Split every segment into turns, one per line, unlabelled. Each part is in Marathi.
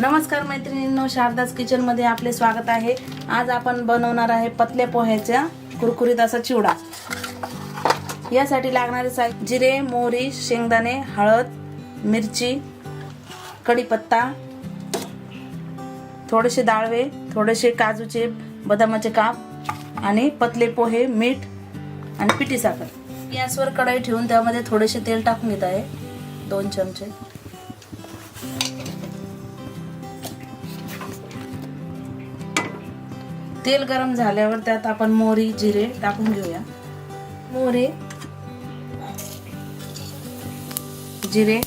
नमस्कार मैत्रिणींनो शारदास किचनमध्ये आपले स्वागत आहे. आज आपण बनवणार आहे पतल्या पोह्याच्या कुरकुरीत असा चिवडा. यासाठी लागणारे साय जिरे मोहरी शेंगदाणे हळद मिरची कढीपत्ता थोडेसे डाळवे थोडेसे काजूचे बदामाचे काप आणि पतले पोहे मीठ आणि पिठी साखर. गॅसवर कढई ठेवून त्यामध्ये थोडेसे तेल टाकून घेत आहे. दोन चमचे. तेल गरम झाल्यावर त्यात आपण मोहरी जिरे टाकून घेऊया. मोहरी जिरे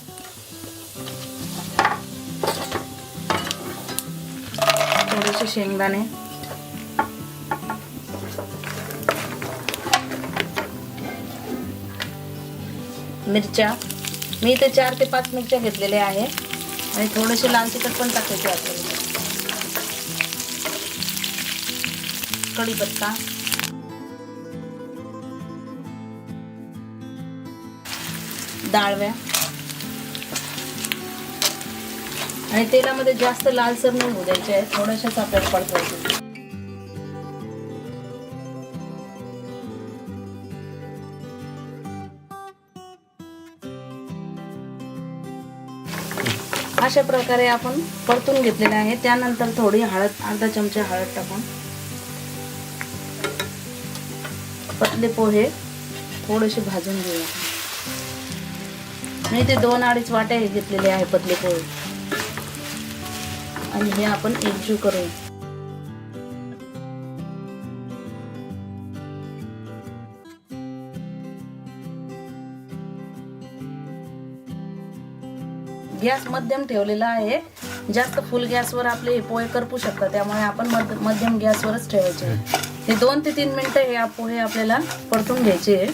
थोडेसे शेंगदाणे मिरच्या. मी इथे चार ते पाच मिरच्या घेतलेल्या आहे. आणि थोडेसे लाल तिखट पण टाकायचे आपल्याला. कढीपत्ता डाळव्या. आणि तेलामध्ये जास्त लालसर न होऊ द्यायचे आहे थोड्याशाच आपल्याला पडतवायचे अशा प्रकारे आपण परतून घेतलेले आहे. त्यानंतर थोडी हळद अर्धा चमचा हळद टाकून. पतले पोहे थोडेसे भाजून घेऊया. मी ते दोन अडीच वाट्या घेतलेले आहे पतले पोहे. आणि हे आपण एकजीव करूया. गॅस मध्यम ठेवलेला आहे. जास्त फुल गॅसवर आपले हे पोहे करपू शकतात त्यामुळे आपण मध्यम गॅसवरच ठेवायचे हे दोन ते तीन मिनिटं हे पोहे आपल्याला परतून घ्यायचे आहे.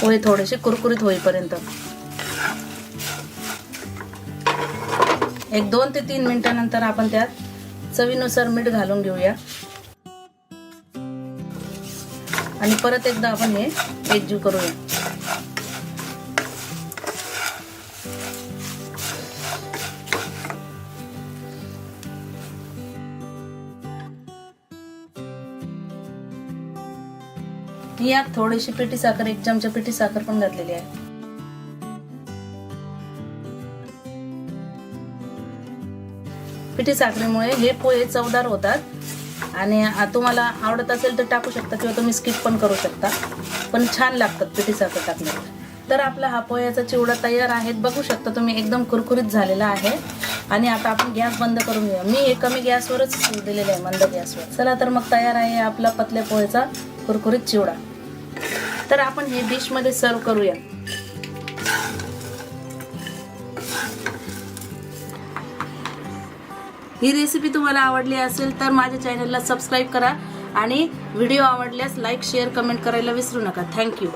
पोहे थोडेसे कुरकुरीत होईपर्यंत. एक दोन ते तीन मिनिटानंतर आपण त्यात चवीनुसार मीठ घालून घेऊया. आणि परत एकदा आपण हे एकजीव करूया. यात थोडीशी पिठी साखर एक चमचा पिठी साखर पण घातलेली आहे. पिठी साखरेमुळे हे पोहे चवदार होतात. आणि तुम्हाला आवडत असेल तर टाकू शकता किंवा तुम्ही स्किप पण करू शकता. पण छान लागतात पिठी साखर टाकल्यावर तर आपला हा पोह्याचा चिवडा तयार आहे. बघू शकता तुम्ही एकदम कुरकुरीत झालेला आहे. आणि आता आपण गॅस बंद करून घेऊया. मी हे कमी गॅसवरच दिलेलं आहे मंद गॅसवर. चला तर मग तयार आहे आपला पतल्या पोह्याचा कुरकुरीत चिवडा. तर आपण हे डिशमध्ये सर्व करूया. ही रेसिपी तुम्हाला आवडली असेल तर माझ्या चॅनलला सबस्क्राईब करा आणि व्हिडिओ आवडल्यास लाईक शेअर कमेंट करायला विसरू नका. थँक्यू